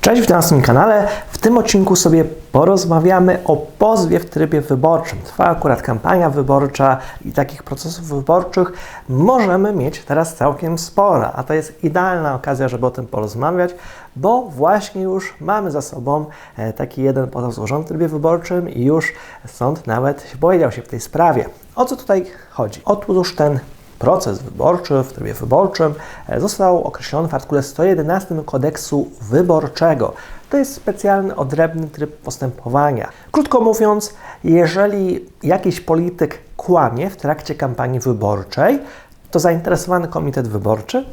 Cześć, witam na tym kanale. W tym odcinku sobie porozmawiamy o pozwie w trybie wyborczym. Trwa akurat kampania wyborcza i takich procesów wyborczych możemy mieć teraz całkiem sporo, a to jest idealna okazja, żeby o tym porozmawiać, bo właśnie już mamy za sobą e, taki jeden pozew złożony w trybie wyborczym i już sąd nawet powiedział się w tej sprawie. O co tutaj chodzi? Otóż ten Proces wyborczy w trybie wyborczym e, został określony w artykule 111 kodeksu wyborczego. To jest specjalny, odrębny tryb postępowania. Krótko mówiąc, jeżeli jakiś polityk kłamie w trakcie kampanii wyborczej, to zainteresowany komitet wyborczy,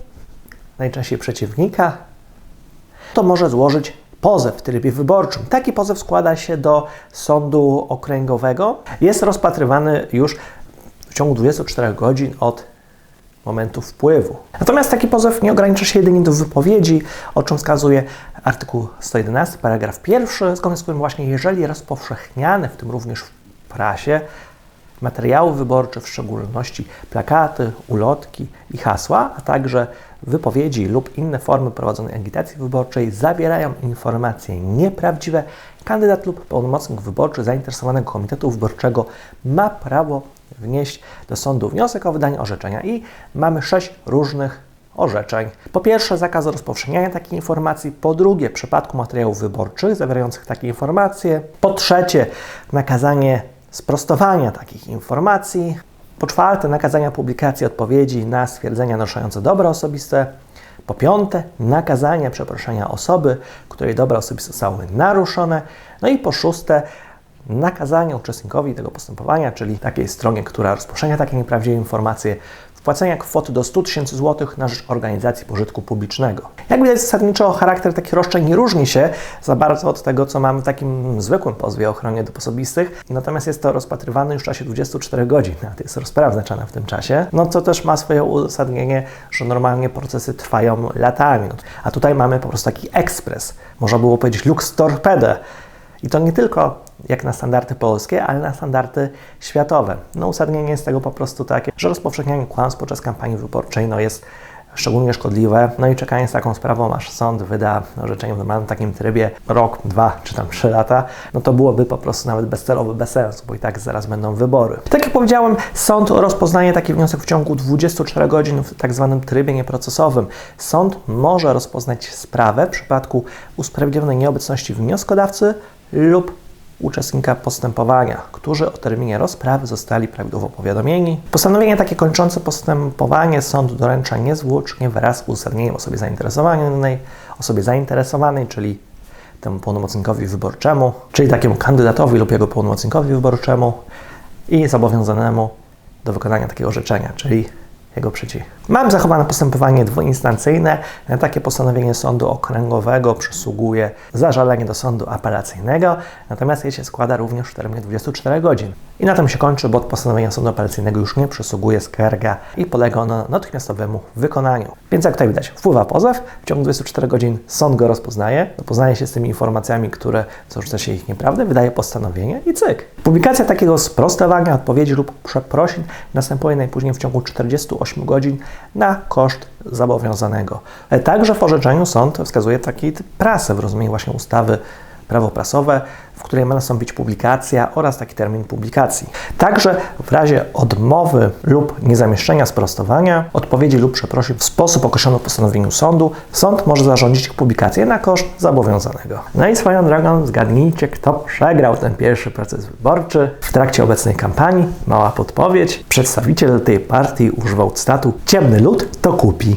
najczęściej przeciwnika, to może złożyć pozew w trybie wyborczym. Taki pozew składa się do sądu okręgowego. Jest rozpatrywany już w ciągu 24 godzin od momentu wpływu. Natomiast taki pozew nie ogranicza się jedynie do wypowiedzi, o czym wskazuje artykuł 111, paragraf pierwszy, zgodnie z którym właśnie jeżeli rozpowszechniane, w tym również w prasie, materiały wyborcze, w szczególności plakaty, ulotki i hasła, a także wypowiedzi lub inne formy prowadzonej agitacji wyborczej zawierają informacje nieprawdziwe, kandydat lub pełnomocnik wyborczy zainteresowanego komitetu wyborczego ma prawo wnieść do sądu wniosek o wydanie orzeczenia i mamy sześć różnych orzeczeń. Po pierwsze, zakaz rozpowszechniania takich informacji. Po drugie, w przypadku materiałów wyborczych zawierających takie informacje. Po trzecie, nakazanie sprostowania takich informacji. Po czwarte, nakazania publikacji odpowiedzi na stwierdzenia naruszające dobra osobiste. Po piąte, nakazania przeproszenia osoby, której dobra osobiste zostały naruszone. No i po szóste, nakazanie uczestnikowi tego postępowania, czyli takiej stronie, która rozpowszechnia takie nieprawdziwe informacje, wpłacenia kwoty do 100 tysięcy złotych na rzecz organizacji pożytku publicznego. Jak widać, zasadniczo charakter takich roszczeń nie różni się za bardzo od tego, co mamy w takim zwykłym pozwie o ochronie dóbr osobistych, natomiast jest to rozpatrywane już w czasie 24 godzin, a jest rozprawa znaczona w tym czasie, no co też ma swoje uzasadnienie, że normalnie procesy trwają latami, a tutaj mamy po prostu taki ekspres, można było powiedzieć lux torpede, i to nie tylko jak na standardy polskie, ale na standardy światowe. No uzasadnienie jest tego po prostu takie, że rozpowszechnianie kłamstw podczas kampanii wyborczej no, jest szczególnie szkodliwe. No i czekanie z taką sprawą, aż sąd wyda orzeczenie w takim trybie rok, dwa czy tam trzy lata, no to byłoby po prostu nawet bezcelowy, bez sensu, bo i tak zaraz będą wybory. Tak jak powiedziałem, sąd rozpoznaje taki wniosek w ciągu 24 godzin w tak zwanym trybie nieprocesowym. Sąd może rozpoznać sprawę w przypadku usprawiedliwionej nieobecności wnioskodawcy lub uczestnika postępowania, którzy o terminie rozprawy zostali prawidłowo powiadomieni. Postanowienie takie kończące postępowanie sąd doręcza niezwłocznie wraz z uzasadnieniem osobie zainteresowanej, osobie zainteresowanej, czyli temu pełnomocnikowi wyborczemu, czyli takiemu kandydatowi lub jego pełnomocnikowi wyborczemu i zobowiązanemu do wykonania takiego orzeczenia, czyli jego przeciw. Mam zachowane postępowanie dwuinstancyjne. Na takie postanowienie sądu okręgowego przysługuje zażalenie do sądu apelacyjnego, natomiast je się składa również w terminie 24 godzin. I na tym się kończy, bo od postanowienia sądu apelacyjnego już nie przysługuje skarga i polega ono natychmiastowemu wykonaniu. Więc jak tutaj widać, wpływa pozew, w ciągu 24 godzin sąd go rozpoznaje, zapoznaje się z tymi informacjami, które zarzuca się ich nieprawdę, wydaje postanowienie i cyk. Publikacja takiego sprostowania, odpowiedzi lub przeprosin następuje najpóźniej w ciągu 48 godzin na koszt zobowiązanego. Także w orzeczeniu sąd wskazuje taki typ prasy w rozumieniu właśnie ustawy prawo prasowe, w której ma nastąpić publikacja oraz taki termin publikacji. Także w razie odmowy lub niezamieszczenia sprostowania, odpowiedzi lub przeprosin w sposób określony w postanowieniu sądu, sąd może zarządzić publikację na koszt zobowiązanego. No i swoją drogą zgadnijcie, kto przegrał ten pierwszy proces wyborczy w trakcie obecnej kampanii. Mała podpowiedź. Przedstawiciel tej partii używał cytatu ciemny lud to kupi.